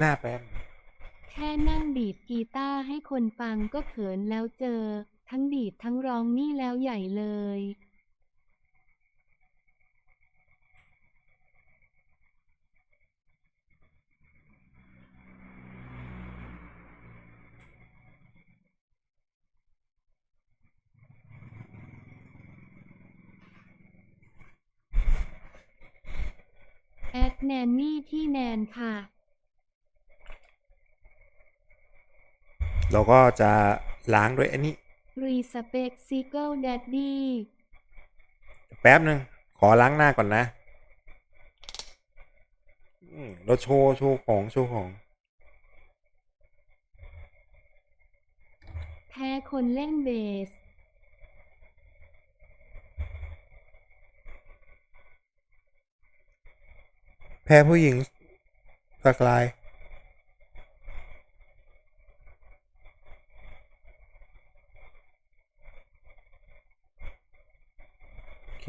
หน้าแป๊บแค่นั่งดีดกีตาร์ให้คนฟังก็เขินแล้วเจอ ทั้งดีดทั้งร้องนี่แล้วใหญ่เลย แอดแนนนี่ที่แนนค่ะ เราก็จะล้างด้วยอันนี้ Respect Single Daddy แป๊บหนึ่งขอล้างหน้าก่อนนะอืมเราโชว์โชว์ของโชว์ของ แพ้คนเล่นเบส แพ้ผู้หญิงสักลาย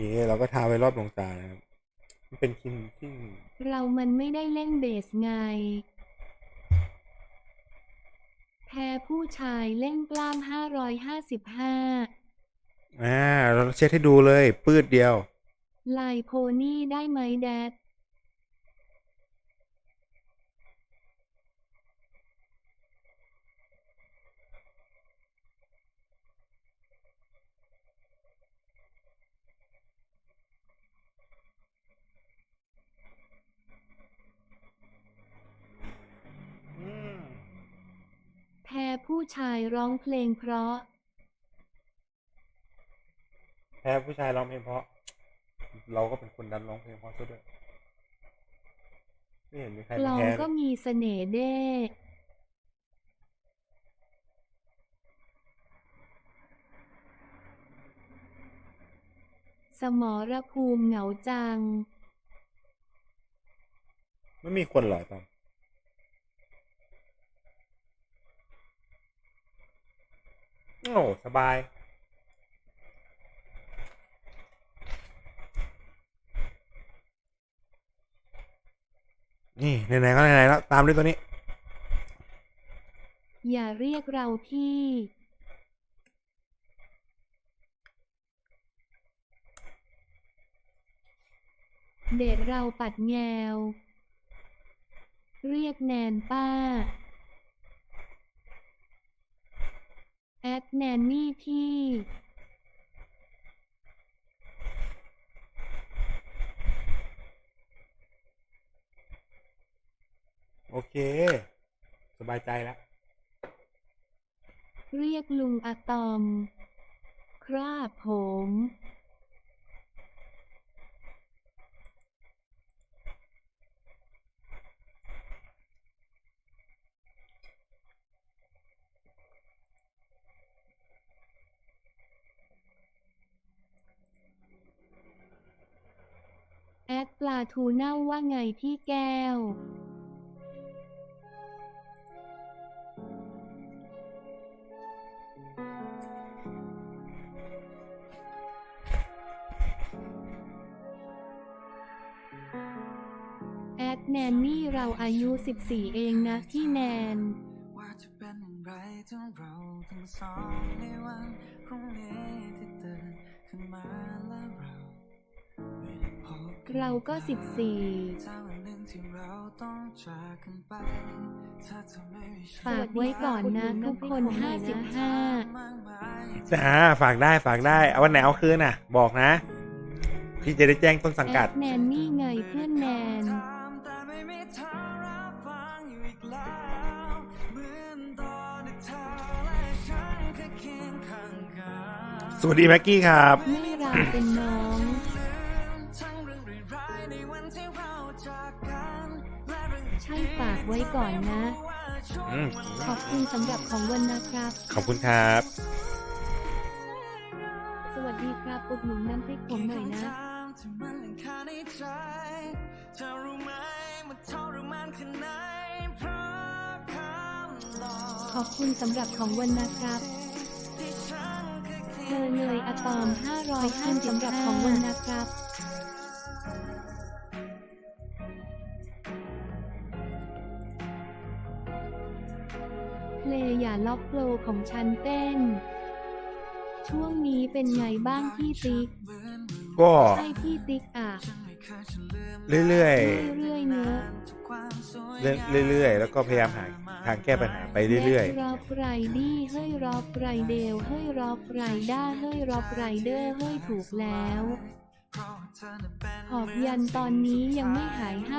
เคเราก็ทาไว้รอบดวงตานะครับ มันเป็นคินที่ เรามันไม่ได้เล่นเบสไง แพ้ผู้ชายเล่นกล้าม555อ่า เราเช็ดให้ดูเลย ปืดเดียว ลายโพนี่ได้ไหมแดด แพ้ผู้ชายร้องเพลงเพราะ แพ้ผู้ชายร้องเพลงเพราะ เราก็เป็นคนดันร้องเพลงเพราะซะด้วยไม่เห็นมีใครกลมาองแพ้ก็มีเสน่ห์เด้ สมรภูมิเหงาจัง ไม่มีคนเหรอตอมโอ้สบายนี่ไหนๆก็ไหนๆแล้ว ตามด้วยตัวนี้ อย่าเรียกเราพี่ เดทเราปัดแงว เรียกแนนป้า แอดแนนนี่พี่โอเค สบายใจแล้ว เรียกลุงอะตอม ครับผม ปลาทูเน่าว่าไงพี่แก้ว แอดแนนนี่เราอายุ 14 เองนะพี่แนน ว่าจะเป็นอย่างไรทั้งเราทั้งสองใน ธอไม่มีฉันฝากไว้ก่อนนะทุกคน55มากมายจ้าฝากได้ฝากได้ เอาวันไหนเอาคืนน่ะ บอกนะ พี่จะได้แจ้งต้นสังแอกัดดแนนนี่ไงเพื่อนแนนถามแต่ไม่มีทางรับฟังอยู่อีกแล้วเหมือนตอนที่เธอและฉันเคยเคียงข้างกันสวัสดีแม็กกี้ครับไม่เราเป็นน้องทั้ง กไว้ก่อนนะ อืมขอบคุณสำหรับของวันนะครับ ขอบคุณครับ สวัสดีครับอุดหนุนน้ำพริกผมหน่อยนะที่มันยังคาในใจเธอรู้ไหมมันทรมานแค่ไหนเพราะคำหลอกขอบคุณสำหรับของวันนะครับที่ฉันเคยเธคิดอเลยอะตอม500ท่านสำหรับของวันนะครับ ลงอย่าล็อกโปรของฉันเต้น ช่วงนี้เป็นไงบ้างพี่ติ๊ก ก็ใช่พี่ติ๊กอะ เรื่อยเรื่อยๆเนอะๆเรื่อยเรื่อยๆ แล้วก็พยายามหาทางแก้ปัญหาไปเรื่อยรอบไรดี้เฮ้ยรอบไรเดลเฮ้ยรอบไรด้าเฮ้ยรอบไรเดอร์เฮ้ยถูกแล้วหอบยันตอนนี้ยังไม่หาย 555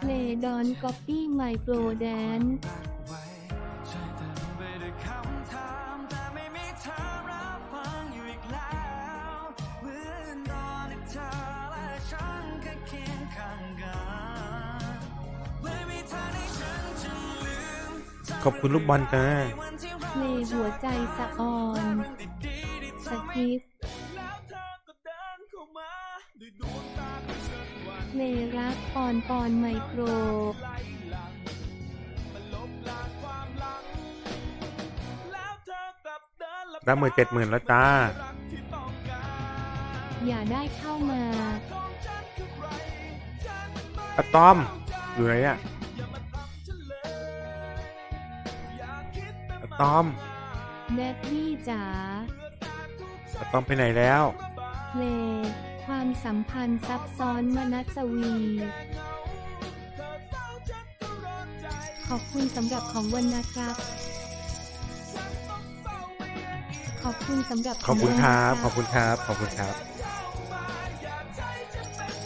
เพลดอนก๊อปปี้ไมโครแดนๆขอบคุณลูกบอลจ้าเพลหัวใจสะออนสกิป เพลรักปอนปอนไมโครรับมือเจ็ดหมื่นแล้วจ้า อย่าได้เข้ามาอะตอม อยู่ไหนอะอะตอมแดดดี้จ๋าอะตอมไปไหนแล้วเพลง ความสัมพันธ์ซับซ้อนมนัสวี ขอบคุณสำหรับของวันนะครับ ขอบคุณสำหรับขอบคุณครับ ขอบคุณครับ ขอบคุณครับ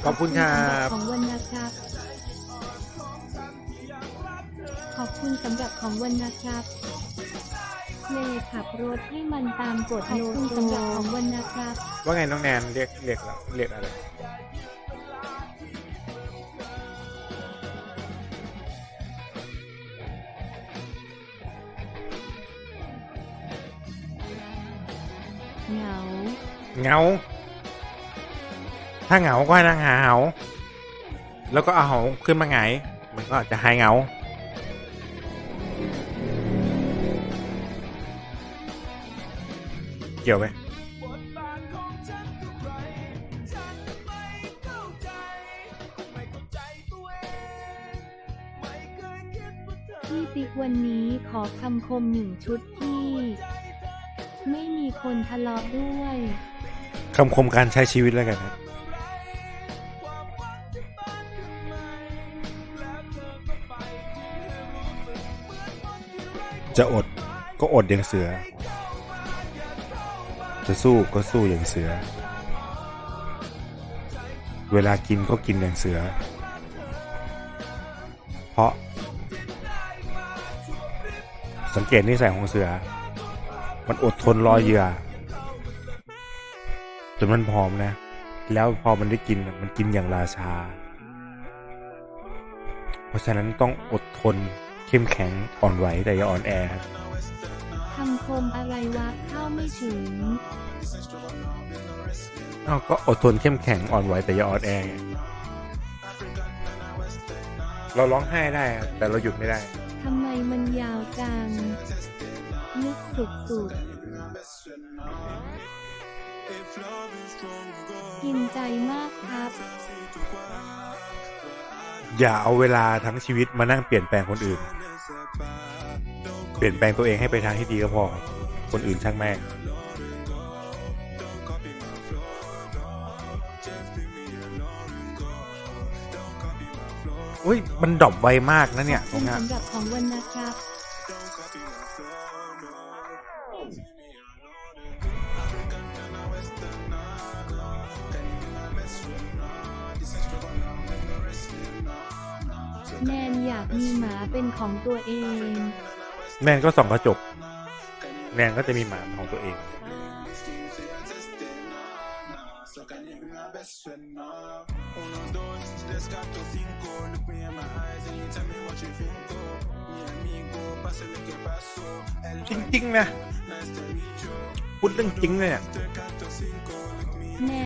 ขอบคุณครับของวันนะครับ ขอบคุณสำหรับของวันนะครับ เพลงขับรถให้มันตามกฎโลโก้สำหรับของวันนะครับ ว่าไงน้องแนนเรียกเรียกแล้วเรียกอะไร เหงาเหงา ถ้าเหงาก็ให้นั่งหาเหาแล้วก็เอาเหาขึ้นมาไงายมันก็จะหายเหงา เกี่ยวไหมพี่ติ๊กวันนี้ขอคำคมหนึ่งชุดที่ ไม่มีคนทะเลาะด้วยคำคมการใช้ชีวิตแล้วกันครับจะอดก็อดอย่างเสือ จะสู้ก็สู้อย่างเสือ เวลากินก็กินอย่างเสือ เพราะ สังเกตนิสัยของเสือ มันอดทนรอเหยื่อจนมันพร้อมนะ แล้วพอมันได้กินมันกินอย่างราชา เพราะฉะนั้นต้องอดทนเข้มแข็งอ่อนไหวแต่อย่าอ่อนแอ ครับคำคมอะไรวะเข้าไม่ถึงอ้าวก็อดทนเข้มแข็งอ่อนไหวแต่อย่าอ่อนแอไงเราร้องไห้ได้ครับแต่เราหยุดไม่ได้ทำไมมันยาวจังนึกสุดสุดกินใจมากครับ อย่าเอาเวลาทั้งชีวิตมานั่งเปลี่ยนแปลงคนอื่น เปลี่ยนแปลงตัวเองให้ไปทางที่ดีก็พอ คนอื่นช่างแม่งอุ้ยมันดรอปไวมากนะเนี่ยขตอรงนี้สำหรับของวันนะครับ แนนอยากมีหมาเป็นของตัวเอง แนนก็ส่องกระจก แนนก็จะมีหมาของตัวเอง จริง ๆ นะ พูดเรื่องจริงเลยเนี่ยแนน